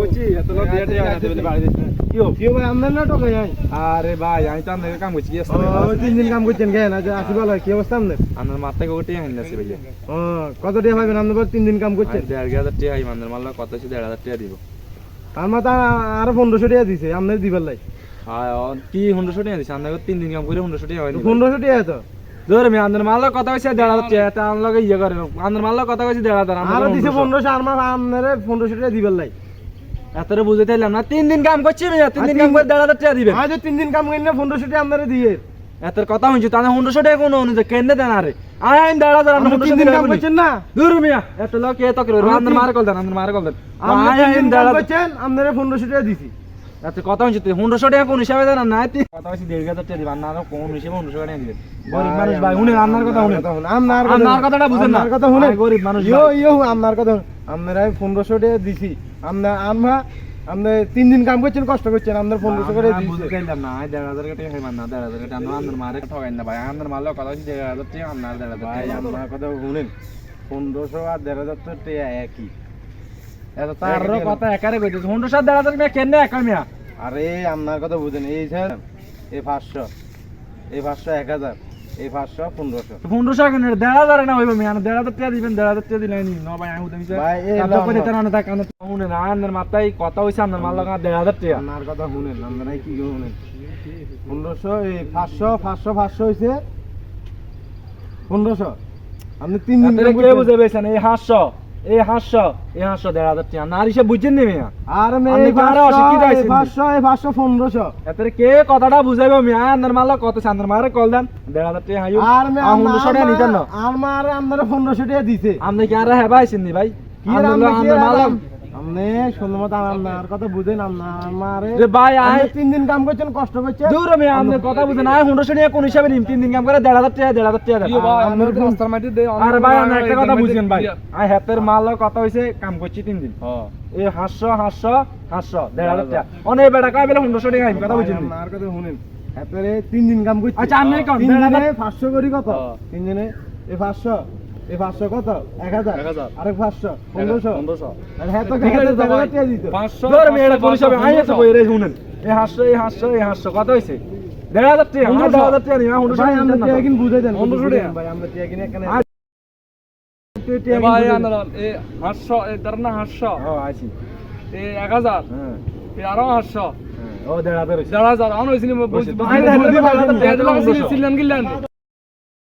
করছি এত লোক দিয়ে দিয়ে বাড়াতে বলে বাড়ি দিচ্ছে কি হো? ভাই আমদানি না টোকাই আই আরে ভাই আমি তো আপনাকে কাম করছি ও, তিন দিন কাম করছেন কেন? আজ আসি ভালো কি অবস্থা আপনার? আপনার মাথায় কোটি আছে ও কত টাকা আপনি বল তিন দিন কাম করছেন? দেড় হাজার টাকা হাই মান্দার মাল্লা কত আছে দেড় হাজার টাকা দিব। তার মাথা আরও পনেরোশো টাকা দিছে আপনার দিবার লাই। কি হুন্ড্রোশো টাকা দিচ্ছে আপনাকে তিন দিন কাম করে হুন্ড্রোশো টাকা হয়নি পনেরোশো টাকা তো। ধরে আমি আপনার মাল্লা কথা কইছে দেড় হাজার টাকা তা আমার লগে ইয়ে করে। আপনার মাল্লা কথা কইছে দেড় হাজার আরও দিছে পনেরোশো আর মাস আপনার পনেরোশো টাকা দিবার লাই। এতরে বুঝতে চাইলাম না তিন দিন কাম করছি তিন দিন কাম করে দেড় হাজার টাকা দিবেন। আজ তিন দিন কাম করেন না পনেরোশো টাকা আপনার দিয়ে। এতর কথা হইছে তাহলে হুন্ড্রোশো টাকা কোনো অনুযায়ী কেন দেন আরে? আইন দেড় হাজার আপনি তিন দিন কাম করছেন না? দূর মিয়া এত লোক এ তো করে আপনার তিন- কল দেন আপনার মারে কল দেন। আপনি আয় তিন আইন দেড় হাজার করছেন আপনার পনেরোশো টাকা দিছি। আচ্ছা কথা হচ্ছে তুই হুন্ড্রোশো টাকা কোন হিসাবে দেন না কথা হচ্ছে দেড় হাজার টাকা দিবেন না কোন হিসাবে হুন্ড্রোশো টাকা দিবেন। গরিব মানুষ ভাই শুনেন আপনার কথা শুনেন। আপনার আপনার কথাটা বুঝেন না। কথা শুনেন। গরিব মানুষ ইয়ো ইয়ো আপনার কথা আপনারা পনেরোশো টাকা দিছি। আপনার আমরা আপনি তিন দিন কাম করছেন কষ্ট করছেন আপনার পনেরোশো করে আমি না দেড় হাজার টাকা খাইবেন না দেড় হাজার টাকা। আপনার আপনার মারে ঠকাইন না ভাই আপনার মারলে কথা হচ্ছে দেড় হাজার টাকা আপনার দেড় হাজার টাকা। আপনার কথা শুনেন পনেরোশো আর দেড় হাজার তো টাকা একই। এত তারও কথা একারে কইতেছে হুন্ড্রোশো দেড় হাজার টাকা কেন একা মিয়া? আরে আপনার কথা বুঝেন এই স্যার এই পাঁচশো এই পাঁচশো এক হাজার। এই পাঁচশো পনেরোশো। পনেরোশো কেন দেড় হাজার না হইবে মিয়া দেড় হাজার টাকা দিবেন দেড় হাজার টাকা দিলেন ন ভাই আমি উদামি ভাই, এই কাজ লাও করে না। তারা না শুনে না আপনার মাথায় কথা হইছে আপনার মাল লাগা দেড় হাজার টাকা। আপনার কথা শুনেন আপনারা কি শুনেন? পনেরোশো এই পাঁচশো পাঁচশো পাঁচশো হয়েছে পনেরোশো। আপনি তিন দিন বুঝে পেয়েছেন? এই হাঁসশো। এই হাঁসশো এই হাঁসশো দেড় হাজার টাকা। না হিসেবে বুঝছেন নি। মিয়া আর মেয়ে আরও অশিক্ষিত এই পাঁচশো এই পাঁচশো পনেরোশো। এতে কে কথাটা বুঝাইব? মিয়া আন্দার মাল কত আপনার মারে কল দেন। দেড় হাজার টাকা হাইও আর মেয়ে পনেরোশো টাকা নিতেন না। আমার আপনারা পনেরোশো টাকা দিছে। আপনি কি আর হ্যাঁ নি ভাই? কি আর আমরা কি আর আপনি শুনলাম আপনার কথা বুঝেন আপনার আমারে ভাই আই তিন দিন কাম করছেন কষ্ট করছেন। দূর আপনি কথা বুঝেন কোন হিসাবে নিম? তিন দিন কাম করে টাকা আরে ভাই আমি একটা কথা বুঝছেন ভাই। আই হাতের মাল কথা হইছে কাম করছি তিন দিন। এই হাঁসশো হাঁসশো হাঁসশো দেড় হাজার টাকা। অনেক বেটা কয় বেলা টাকা আইবি কথা বুঝছেন নি? আপনার কথা শুনেন। এরপরে তিন দিন কাম করছি। আচ্ছা, আপনি কোন? করি কত? হ্যাঁ। তিন দিনে এই পাঁচশো। এই পাঁচশো কত? এক হাজার। আরেক পাঁচশো? পনেরোশো? পনেরোশো। আর হ্যাঁ তো আছে আছে রে শুনেন। এই হাঁসশো এই হাঁসশো এই হাঁসশো কত হইছে দেড় হাজার টাকা আমার দেড় হাজার টাকা আমরা। কিন দেন পনেরোশো বুঝাই টাকা। দেন। ভাই আমরা টাকা কিনে এখানে। টাকা কিন ভাই বুঝাই এই হাঁসশো এই ধর না হাঁসশো ও এই এক হাজার। হ্যাঁ। এই আরও হাঁসশো। ও দেড় হাজার দেড় হাজার অন হয়েছিল ছিলেন গিলেন